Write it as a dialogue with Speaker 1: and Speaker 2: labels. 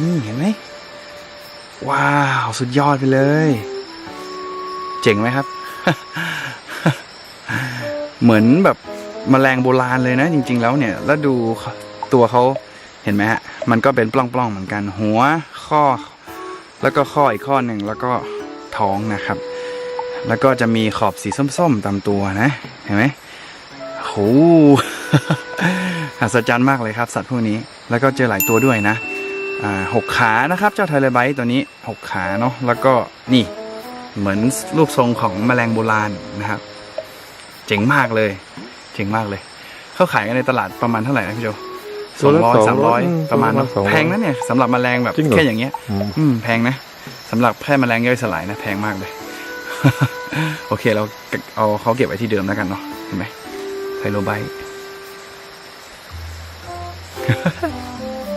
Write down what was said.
Speaker 1: นี่เห็นไหม ว้าว สุดยอดไปเลย เจ๋งไหมครับ เหมือนแบบมแมลงโบราณเลยนะ จริง ๆ แล้วเนี่ย แล้วดูตัวเขาเห็นไหมฮะ มันก็เป็นปล้อง ๆ เหมือนกัน หัวข้อ แล้วก็ข้ออีกข้อหนึ่งแล้วก็ท้องนะครับ แล้วก็จะมีขอบสีส้ม ๆ ตามตัวนะ เห็นไหมโหอัศจรรย์มากเลยครับ สัตว์พวกนี้ แล้วก็เจอหลายตัวด้วยนะ หกขานะครับ เจ้าไทเลไบต์ตัวนี้หกขาเนาะแล้วก็นี่เหมือนรูปทรงของแมลงโบราณนะครับ เจ๋งมากเลย เจ๋งมากเลย เขาขายกันในตลาดประมาณเท่าไหร่นะพี่โจส
Speaker 2: ตั
Speaker 1: อ
Speaker 2: ว
Speaker 1: ง
Speaker 2: ละ
Speaker 1: ร้อยสามร้อย
Speaker 2: อืม
Speaker 1: ประมาณเนอะ
Speaker 2: ตัวละ200
Speaker 1: แพงนะเนี่ยสำหรับแมลงแบบ
Speaker 2: จริงเหรอ
Speaker 1: แค่อย่างเงี้ย
Speaker 2: อืม
Speaker 1: อืมแพงนะสำหรับแค่แมลงย่อยสลายนะแพงมากเลย โอเคเราเอาเขาเก็บไว้ที่เดิมแล้วกันเนาะเห็นไหมไทโลไบต์